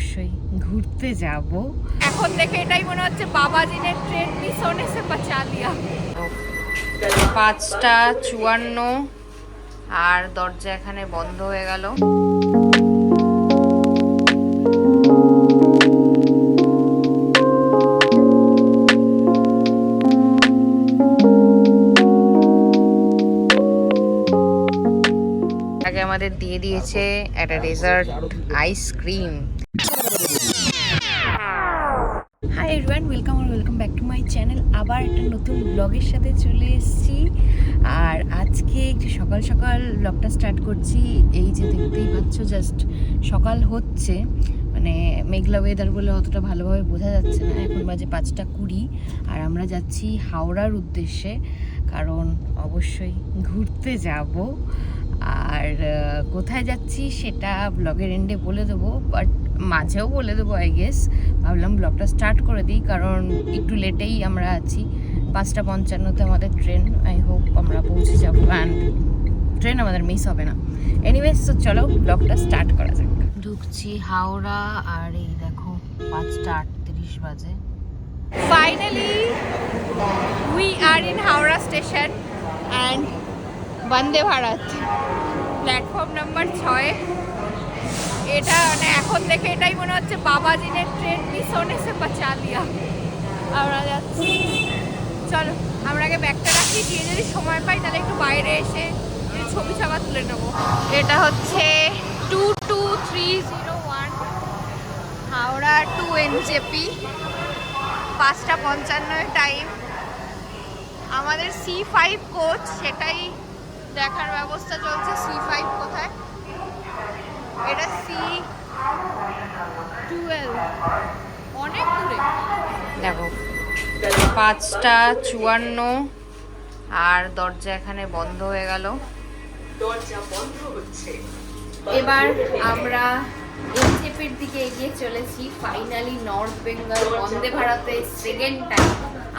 অবশ্যই ঘুরতে যাব। এখন দেখে এটাই মনে হচ্ছে বাবাজিনের ট্রেন মিস হনে সে বাঁচা দিয়া পাঁচটা চুয়ান্ন আর দরজা এখানে বন্ধ হয়ে গেল। আমাদের দিয়ে দিয়েছে একটা dessert ice cream hi everyone welcome R welcome back to my channel আবার একটা নতুন ব্লগের সাথে চলে এসেছি। আর আজকে একটু সকাল সকাল ব্লগটা স্টার্ট করছি। এই যে দেখতেই পাচ্ছ জাস্ট সকাল হচ্ছে। মানে মেঘলা ওয়েদার বলে অতটা ভালোভাবে বোঝা যাচ্ছে না। এখন বাজে পাঁচটা কুড়ি। আর আমরা যাচ্ছি হাওড়ার উদ্দেশ্যে। কারণ অবশ্যই ঘুরতে যাব। আর কোথায় যাচ্ছি সেটা ব্লগের এন্ডে বলে দেবো বাট মাঝেও বলে দেবো আই গেস ভাবলাম ব্লগটা স্টার্ট করে দিই, কারণ একটু লেটেই আমরা আছি। পাঁচটা পঞ্চান্নতে আমাদের ট্রেন আই হোপ আমরা পৌঁছে যাব। অ্যান্ড ট্রেন আমাদের মিস হবে না। এনিওয়েজ তো চলো ব্লগটা স্টার্ট করা যাক। ঢুকছি হাওড়া, আর এই দেখো পাঁচটা আটত্রিশ বাজে। Finally we are in Howrah station and Vande Bharat. Platform number ছয়। এটা মানে এখন দেখে এটাই মনে হচ্ছে বাবাজিনের ট্রেন হোনে সে বাঁচা লিয়া আমরা যাচ্ছি। চলো আমরা আগে ব্যাগটা রাখি দিয়ে যদি সময় পাই তাহলে একটু বাইরে এসে ছবি ছাবা তুলে নেব। এটা হচ্ছে two two three zero one Howrah to NJP পাঁচটা পঞ্চান্ন টাইম। আমাদের সি ফাইভ কোচ সেটাই দেখার ব্যবস্থা চলছে সি ফাইভ কোথায়? এটা সি টুয়েলভ। অনেক দূরে। দেখো পাঁচটা চুয়ান্ন আর দরজা এখানে বন্ধ হয়ে গেল। এবার আমরা এনজেপির দিকে এগিয়ে চলেছি। ফাইনালি নর্থ বেঙ্গল বন্দে ভারতে সেকেন্ড টাইম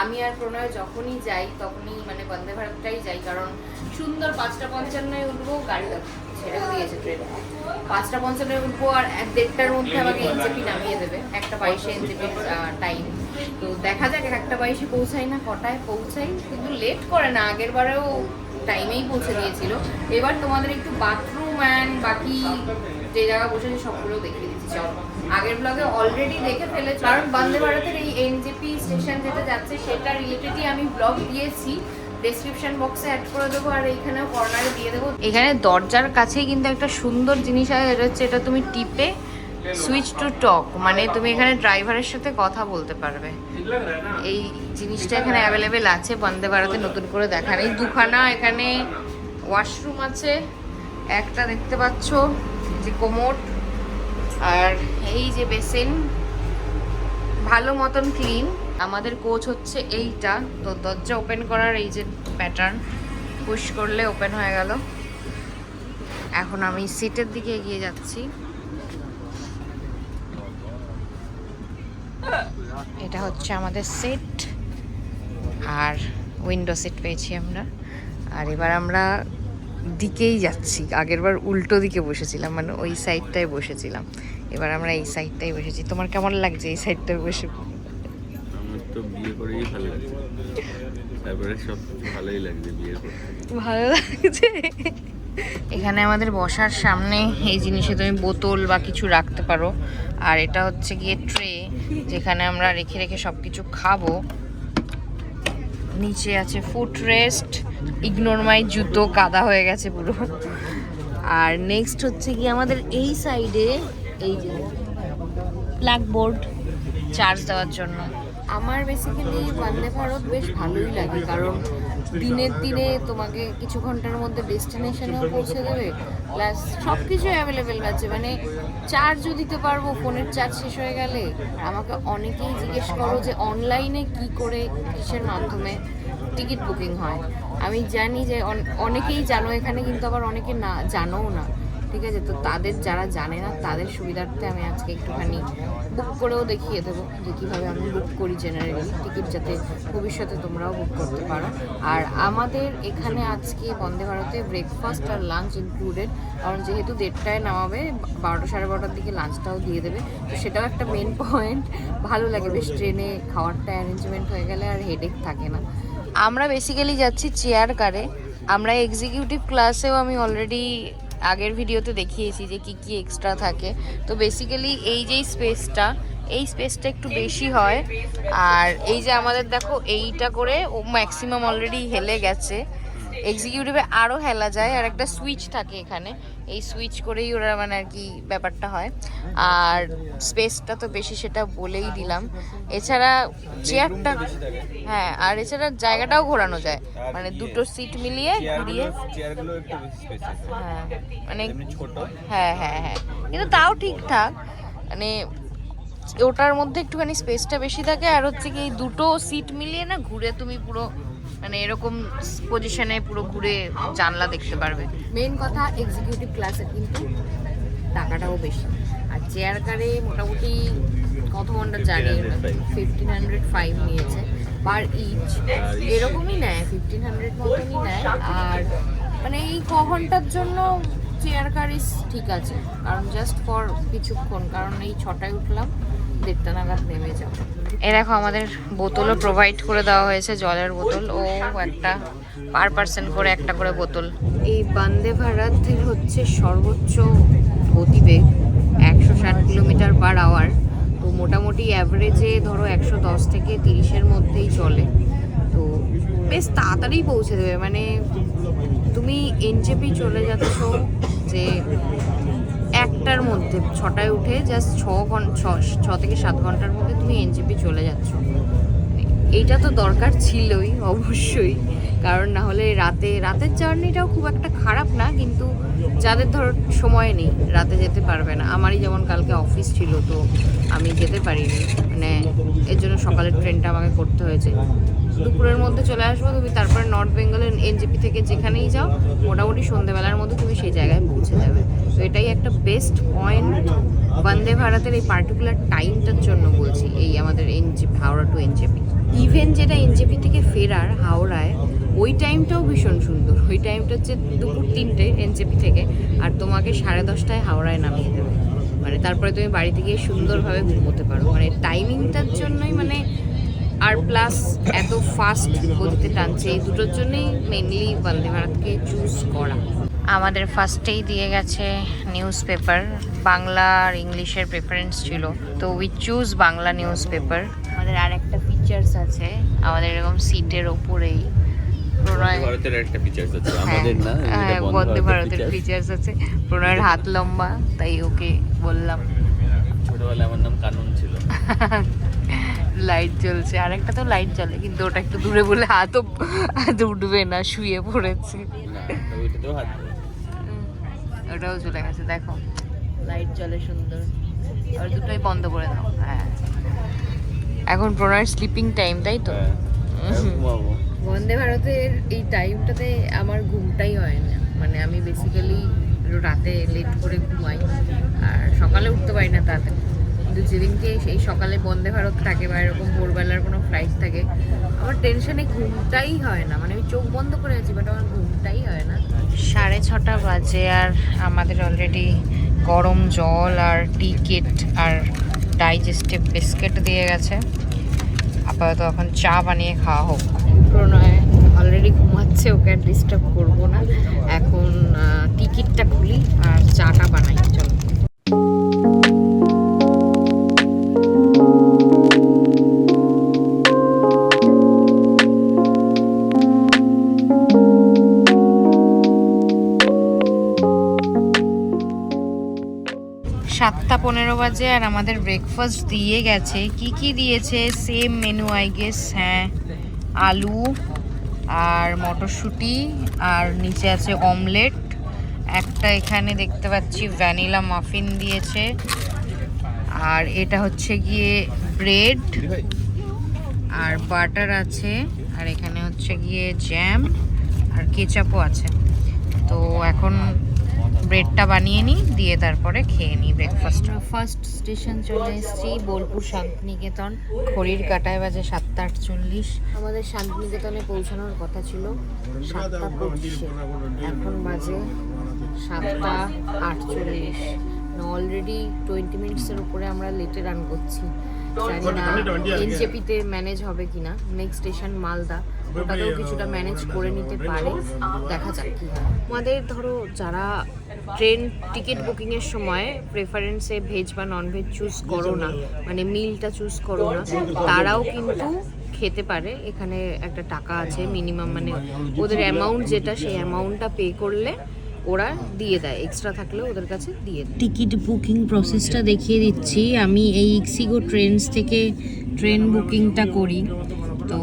আমি আর প্রণয় যখনই যাই তখনই মানে বন্দে ভারতটাই যাই কারণ সুন্দর পাঁচটা পঞ্চান্নয় উঠবো গাড়ি ছেড়েও দিয়েছে ট্রেন পাঁচটা পঞ্চান্নয় উঠবো আর এক দেড়টার মধ্যে আমাকে এনজেপি নামিয়ে দেবে একটা বাইশে এনজেপির টাইম তো দেখা যাক একটা বাইশে পৌঁছাই না কটায় পৌঁছাই কিন্তু লেট করে না আগের বারেও টাইমেই পৌঁছে দিয়েছিল। এবার তোমাদের একটু বাথরুম অ্যান্ড বাকি যে জায়গা বসেছে সবগুলো দেখিয়ে দিচ্ছি চলো। আগের ব্লগে অলরেডি দেখে ফেলেছি। কারণ বন্দে ভারতের এই এনজেপি স্টেশন যেটা যাচ্ছে সেটা রিলেটেডই আমি ব্লগ দিয়েছি। ডেসক্রিপশন বক্সে অ্যাড করে দেবো আর এইখানেও কর্নারে দিয়ে দেবো। এখানে দরজার কাছেই কিন্তু একটা সুন্দর জিনিস হচ্ছে এটা তুমি টিপে সুইচ টু টক মানে তুমি এখানে ড্রাইভারের সাথে কথা বলতে পারবে। এই জিনিসটা এখানে অ্যাভেলেবেল আছে, বন্দে ভারতে নতুন করে দেখা নেই দুখানা এখানে ওয়াশরুম আছে, একটা দেখতে পাচ্ছ, যে কোমোট আর এই যে বেসিন ভালো মতন ক্লিন আমাদের কোচ হচ্ছে এইটা। তো দরজা ওপেন করার এই যে প্যাটার্ন পুশ করলে ওপেন হয়ে গেল। এখন আমি সিটের দিকে এগিয়ে যাচ্ছি। এটা হচ্ছে আমাদের সিট আর উইন্ডো সিট পেয়েছি আমরা। আর এবার আমরা দিকেই যাচ্ছি। আগেরবার উল্টো দিকে বসেছিলাম মানে ওই সাইডটায় বসেছিলাম। এবার আমরা এই সাইডটাই বসেছি। তোমার কেমন লাগছে এই সাইডটায় বসে? তো বিয়ে করেই ভালো লাগছে। তারপরে সব ভালোই লাগছে ভালো লাগছে? এখানে আমাদের বসার সামনে এই জিনিসে তুমি বোতল বা কিছু রাখতে পারো। আর এটা হচ্ছে গিয়ে ট্রে যেখানে আমরা রেখে রেখে সব কিছু খাব। নিচে আছে ফুট রেস্ট ইগনোর মাই জুতো কাদা হয়ে গেছে পুরো। আর নেক্সট হচ্ছে কি আমাদের এই সাইডে এই যে ব্ল্যাকবোর্ড চার্জ দেওয়ার জন্য। আমার বেসিক্যালি বন্দে ভারত বেশ ভালোই লাগে, কারণ দিনের দিনে তোমাকে কিছু ঘণ্টার মধ্যে ডেস্টিনেশনেও পৌঁছে দেবে প্লাস সব কিছু অ্যাভেলেবেল আছে। মানে চার্জও দিতে পারব, ফোনের চার্জ শেষ হয়ে গেলে। আমাকে অনেকেই জিজ্ঞেস করো যে অনলাইনে কি করে কিসের মাধ্যমে টিকিট বুকিং হয়। আমি জানি যে অন- অনেকেই জানো, এখানে কিন্তু আবার অনেকে না, জানোও না। ঠিক আছে? তো তাদের যারা জানে না, তাদের সুবিধার্থে আমি আজকে একটুখানি বুক করেও দেখিয়ে দেবো যে কীভাবে আমি বুক করি জেনারেলি টিকিট যাতে ভবিষ্যতে তোমরাও বুক করতে পারো। আর আমাদের এখানে আজকে বন্দে ভারতে ব্রেকফাস্ট আর লাঞ্চ ইনক্লুডেড কারণ যেহেতু দেড়টায় নামাবে, বারোটা সাড়ে বারোটার দিকে লাঞ্চটাও দিয়ে দেবে। তো সেটাও একটা মেন পয়েন্ট ভালো লাগে বেশ ট্রেনে খাওয়ারটা অ্যারেঞ্জমেন্ট হয়ে গেলে আর হেডেক থাকে না। আমরা বেসিক্যালি যাচ্ছি চেয়ার কারে। আমরা এক্সিকিউটিভ ক্লাসেও আমি অলরেডি আগের ভিডিওতে দেখিয়েছি যে কি কি এক্সট্রা থাকে। তো বেসিক্যালি এই যেই স্পেসটা এই স্পেসটা একটু বেশি হয়। আর এই যে আমাদের দেখো এইটা করে ও ম্যাক্সিমাম অলরেডি হেলে গেছে। এক্সিকিউটিভে আরও হেলা যায় আর একটা সুইচ থাকে এখানে। এই সুইচ করেই ওরা মানে আর কি ব্যাপারটা হয়। আর স্পেসটা তো বেশি সেটা বলেই দিলাম। এছাড়া চেয়ারটা হ্যাঁ আর এছাড়া জায়গাটাও ঘোরানো যায়। মানে দুটো সিট মিলিয়ে ঘুরিয়ে হ্যাঁ মানে হ্যাঁ হ্যাঁ হ্যাঁ। কিন্তু তাও ঠিকঠাক। মানে ওটার মধ্যে একটুখানি স্পেসটা বেশি থাকে। আর হচ্ছে কি দুটো সিট মিলিয়ে না ঘুরে তুমি পুরো মানে এরকম পজিশনে পুরো ঘুরে জানলা দেখতে পারবে। মেন কথা এক্সিকিউটিভ ক্লাসে কিন্তু টাকাটাও বেশি। আর চেয়ার কারে মোটামুটি কত ঘণ্টা জানি? ফিফটিন হান্ড্রেড ফাইভ নিয়েছে পার ইচ এরকমই নেয় ফিফটিন হান্ড্রেড মতনই নেয়। আর মানে এই ক ঘণ্টার জন্য চেয়ার কারিস ঠিক আছে। কারণ জাস্ট ফর কিছুক্ষণ, কারণ এই ছটায় উঠলাম, দেড়টা নাগাদ নেমে যাব। এ দেখো আমাদের বোতলও প্রোভাইড করে দেওয়া হয়েছে, জলের বোতল। ও একটা পার পার্সন করে একটা করে বোতল। এই বন্দে ভারতের হচ্ছে সর্বোচ্চ গতিবেগ একশো ষাট কিলোমিটার পার আওয়ার তো মোটামুটি অ্যাভারেজে ধরো একশো দশ থেকে তিরিশের মধ্যেই চলে। তো বেশ তাড়াতাড়ি পৌঁছে দেবে। মানে তুমি এনজেপি চলে যাচ্ছ যে একটার মধ্যে, ছটায় উঠে জাস্ট ছ ঘণ্টা ছ থেকে সাত ঘণ্টার মধ্যে তুমি এনজেপি চলে যাচ্ছ। এইটা তো দরকার ছিলই, অবশ্যই। কারণ না হলে রাতে, রাতের জার্নিটাও খুব একটা খারাপ না, কিন্তু যাদের ধর সময় নেই, রাতে যেতে পারবে না। আমারই যেমন কালকে অফিস ছিল, তো আমি যেতে পারিনি। মানে এর জন্য সকালের ট্রেনটা আমাকে করতে হয়েছে। দুপুরের মধ্যে চলে আসব, তুমি তারপরে নর্থ বেঙ্গলের এনজেপি থেকে যেখানেই যাও, মোটামুটি সন্ধ্যেবেলার মধ্যে তুমি সেই জায়গায় পৌঁছে যাবে। তো এটাই একটা বেস্ট পয়েন্ট বন্দে ভারতের এই পার্টিকুলার টাইমটার জন্য বলছি, এই আমাদের NJP Howrah to NJP even যেটা এনজেপি থেকে ফেরার হাওড়ায়, ওই টাইমটাও ভীষণ সুন্দর। ওই টাইমটা হচ্ছে দুপুর তিনটে এনজেপি থেকে, আর তোমাকে সাড়ে দশটায় হাওড়ায় নামিয়ে দেবে। মানে তারপরে তুমি বাড়িতে গিয়ে সুন্দরভাবে ঘুমোতে পারো। মানে টাইমিংটার জন্যই মানে আর প্লাস এত ফাস্ট গতিতে টানছে, এই দুটোর জন্যই মেনলি বন্দে ভারতকে চুজ করা। আমাদের ফার্স্টেই দিয়ে গেছে নিউজ পেপার বাংলা আর ইংলিশের প্রেফারেন্স ছিল। তো we choose Bangla newspaper আমাদের আর একটা ফিচার্স আছে আমাদের এরকম সিটের ওপরেই। ভারতের একটা ফিচার্স আছে আমাদের না এটা বন্দে ভারতের ফিচার্স আছে। প্রণয়ের হাত লম্বা তাই ওকে বললাম। ছোটবেলায় আমার নাম কানন ছিল। লাইট জ্বলছে আর একটা তো লাইট জ্বলে কিন্তু ওটা একটু দূরে বলে হাতও হাত উঠবে না শুয়ে পড়েছে। না ওইটাতেও হাত উম, ওটাও চলে গেছে দেখো। লাইট জ্বলে সুন্দর। আর দুটোই বন্ধ করে দাও। হ্যাঁ। এখন প্রণয়ের স্লিপিং টাইম তাই তো? হ্যাঁ, বন্দে ভারতের এই টাইমটাতে আমার ঘুমটাই হয় না। মানে আমি বেসিক্যালি রাতে লেট করে ঘুমাই আর সকালে উঠতে পারি না তাতে কিন্তু যেদিনকে সেই সকালে বন্দে ভারত থাকে বা এরকম ভোরবেলার কোনো ফ্লাইট থাকে আমার টেনশনে ঘুমটাই হয় না। মানে আমি চোখ বন্ধ করে আছি বাট আমার ঘুমটাই হয় না। সাড়ে ছটা বাজে আর আমাদের অলরেডি গরম জল আর টিকিট আর ডাইজেস্টিভ বিস্কিট দিয়ে গেছে। আপাতত এখন চা বানিয়ে খাওয়া হোক। প্রণয় অলরেডি ঘুমাচ্ছে, ওকে ডিস্টার্ব করব না। এখন টিকিটটা খুলি আর চাটা বানাই, চলো। সাতটা পনেরো বাজে আর আমাদের ব্রেকফাস্ট দিয়ে গেছে। কি কি দিয়েছে? সেম মেনু আই গেস হ্যাঁ আলু আর মটরশুঁটি আর নিচে আছে অমলেট একটা এখানে দেখতে পাচ্ছি ভ্যানিলা মাফিন দিয়েছে। আর এটা হচ্ছে গিয়ে ব্রেড আর বাটার আছে, আর এখানে হচ্ছে গিয়ে জ্যাম আর কেচাপও আছে। তো এখন ব্রেডটা বানিয়ে নিই, দিয়ে তারপরে খেয়ে নিই ব্রেকফাস্ট ফার্স্ট স্টেশন চলে এসেছি, বোলপুর শান্তিনিকেতন। ঘড়ির কাটায় বাজে সাতটা আটচল্লিশ। আমাদের শান্তিনিকেতনে পৌঁছানোর কথা ছিল, সাতটা এখন বাজে সাতটা আটচল্লিশ। অলরেডি টোয়েন্টি মিনিটসের উপরে আমরা লেটে রান করছি। জানি না এনজেপিতে ম্যানেজ হবে কিনা নেক্সট স্টেশন মালদা ওটাতেও কিছুটা ম্যানেজ করে নিতে পারে। দেখা যাক কি আমাদের ধরো যারা ট্রেন টিকিট বুকিংয়ের সময় প্রেফারেন্সে ভেজ বা নন ভেজ চুজ করো না মানে মিলটা চুজ করো না তারাও কিন্তু খেতে পারে। এখানে একটা টাকা আছে মিনিমাম মানে ওদের অ্যামাউন্ট যেটা সেই অ্যামাউন্টটা পে করলে ওরা দিয়ে দেয় এক্সট্রা থাকলে ওদের কাছে দিয়ে দেয়। টিকিট বুকিং প্রসেসটা দেখিয়ে দিচ্ছি। আমি এই ইক্সিগো ট্রেনস থেকে ট্রেন বুকিংটা করি। তো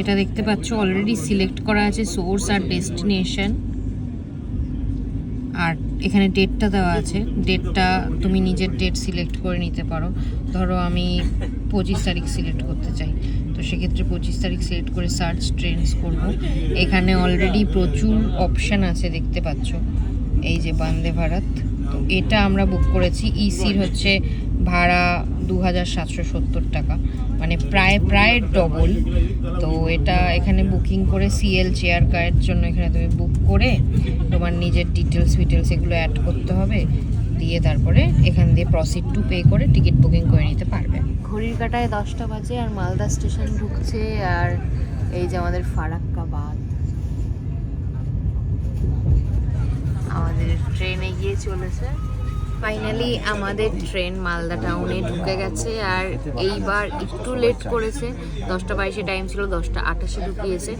এটা দেখতে পাচ্ছ অলরেডি সিলেক্ট করা আছে সোর্স আর ডেস্টিনেশন আর এখানে ডেটটা দেওয়া আছে। ডেটটা তুমি নিজের ডেট সিলেক্ট করে নিতে পারো। ধরো আমি পঁচিশ তারিখ সিলেক্ট করতে চাই। তো সেক্ষেত্রে পঁচিশ তারিখ সিলেক্ট করে সার্চ ট্রেন্ডস করব। এখানে অলরেডি প্রচুর অপশান আছে দেখতে পাচ্ছ। এই যে বন্দে ভারত, তো এটা আমরা বুক করেছি। ইসির হচ্ছে ভাড়া দু হাজার সাতশো সত্তর টাকা। মানে প্রায় প্রায় ডবল তো এটা এখানে বুকিং করে সিএল চেয়ার কারের জন্য এখানে তুমি বুক করে তোমার নিজের ডিটেলস ফিটেলস এগুলো অ্যাড করতে হবে। দিয়ে তারপরে এখান দিয়ে প্রসিড টু পে করে টিকিট বুকিং করে নিতে পারবে। ঘড়ির কাটায় দশটা বাজে আর মালদা স্টেশন ঢুকছে আর এই যে আমাদের ফারাক্কা বাঁধ আমাদের ট্রেনে গিয়ে চলেছে। ফাইনালি আমাদের ট্রেন মালদা টাউনে ঢুকে গেছে আর এইবার একটু লেট করেছে। দশটা বাইশে টাইম ছিল, দশটা আঠাশে ঢুকিয়েছে।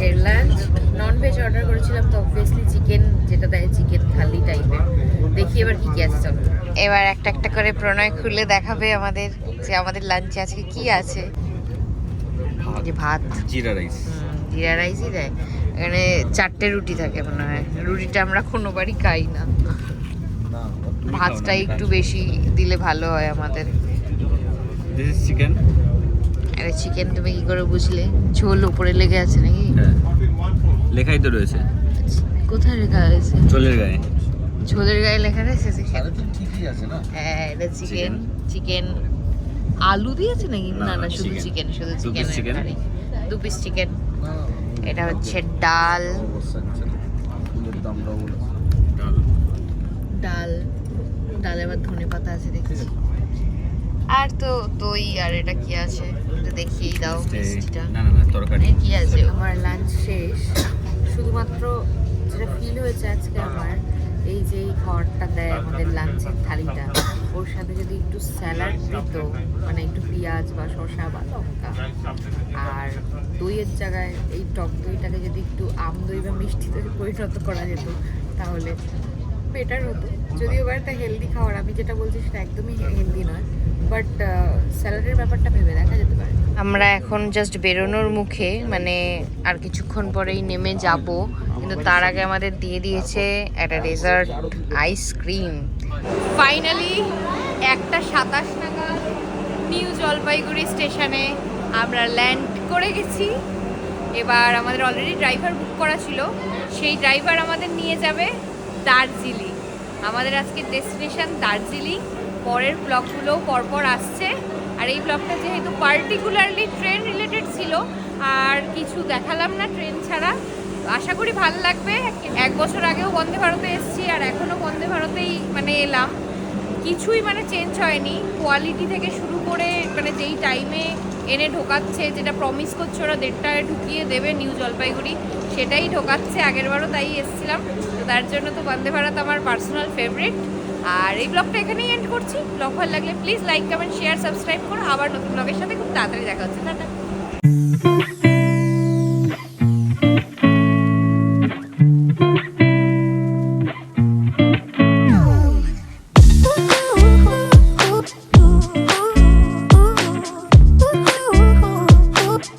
আজকের লাঞ্চ নন ভেজ অর্ডার করেছিলাম তো অবভিয়াসলি চিকেন যেটা দেয় চিকেন থালি টাইপের দেখি এবার কি কি আছে চলো। এবার একটা একটা করে প্রণয় খুলে দেখাবে আমাদের যে আমাদের লাঞ্চে আজকে কি আছে। যে ভাত। জিরা রাইস হুম, জিরা রাইসই দেয়। এখানে চারটে রুটি থাকে মনে হয়। রুটিটা আমরা কোনোবারই খাই না। ভাতটাই একটু বেশি দিলে ভালো হয় আমাদের। দিস ইজ চিকেন আরে চিকেন তুমি কি করে বুঝলে? ঝোল উপরে লেগে আছে নাকি? হ্যাঁ। লেখাই তো রয়েছে। কোথায় লেখা হয়েছে চোলের গায়ে। ঝোলের গায়ে লেখা রয়েছে চিকেন ঠিকই আছে না? হ্যাঁ এটা চিকেন চিকেন আলু দিয়েছে নাকি? না না শুধু চিকেন শুধু চিকেন দু পিস চিকেন এটা হচ্ছে ডাল। ডাল। ডালে আবার ধনে পাতা আছে দেখছি। আর তো দই আর এটা কি আছে? এটা দেখিয়েই দাও মিষ্টিটা। না না না তরকারি। কি আছে? আমার লাঞ্চ শেষ। শুধুমাত্র যেটা ফিল হয়েছে আজকে আমার এই যে এই খাবারটা দেয় আমাদের লাঞ্চের থালিটা ওর সাথে যদি একটু স্যালাড দিত মানে একটু পেঁয়াজ বা শসা বা লঙ্কা আর দইয়ের জায়গায় এই টক দইটাকে যদি একটু আম দই বা মিষ্টি দই পরিণত করা যেত তাহলে বেটার হতো। যদিও বা একটা হেলদি খাবার আমি যেটা বলছি সেটা একদমই হেলদি নয় বাট স্যালাডের ব্যাপারটা ভেবে দেখা যেতে পারে। আমরা এখন জাস্ট বেরোনোর মুখে মানে আর কিছুক্ষণ পরেই নেমে যাব কিন্তু তার আগে আমাদের দিয়ে দিয়েছে একটা ডেজার্ট আইসক্রিম ফাইনালি একটা সাতাশ নাগাদ নিউ জলপাইগুড়ি স্টেশনে আমরা ল্যান্ড করে গেছি। এবার আমাদের অলরেডি ড্রাইভার বুক করা ছিল সেই ড্রাইভার আমাদের নিয়ে যাবে দার্জিলিং। আমাদের আজকের ডেস্টিনেশন দার্জিলিং। পরের ব্লগগুলোও পরপর আসছে। আর এই ব্লগটা যেহেতু পার্টিকুলারলি ট্রেন রিলেটেড ছিল, আর কিছু দেখালাম না ট্রেন ছাড়া। আশা করি ভালো লাগবে। এক বছর আগেও বন্দে ভারতে এসেছি, আর এখনও বন্দে ভারতেই মানে এলাম। কিছুই মানে চেঞ্জ হয়নি। কোয়ালিটি থেকে শুরু করে মানে যেই টাইমে এনে ঢোকাচ্ছে, যেটা প্রমিস করছে ওরা দেড়টায় ঢুকিয়ে দেবে নিউ জলপাইগুড়ি। সেটাই ঢোকাচ্ছে, আগেরবারও তাই এসেছিলাম। তো তার জন্য তো বন্দে ভারত আমার পার্সোনাল ফেভারিট আর এই ব্লগটা এখানেই এন্ড করছি। ব্লগ ভালো লাগলে please like comment share subscribe করো। আবার নতুন ব্লগের সাথে খুব তাড়াতাড়ি দেখা হচ্ছে। টাটা।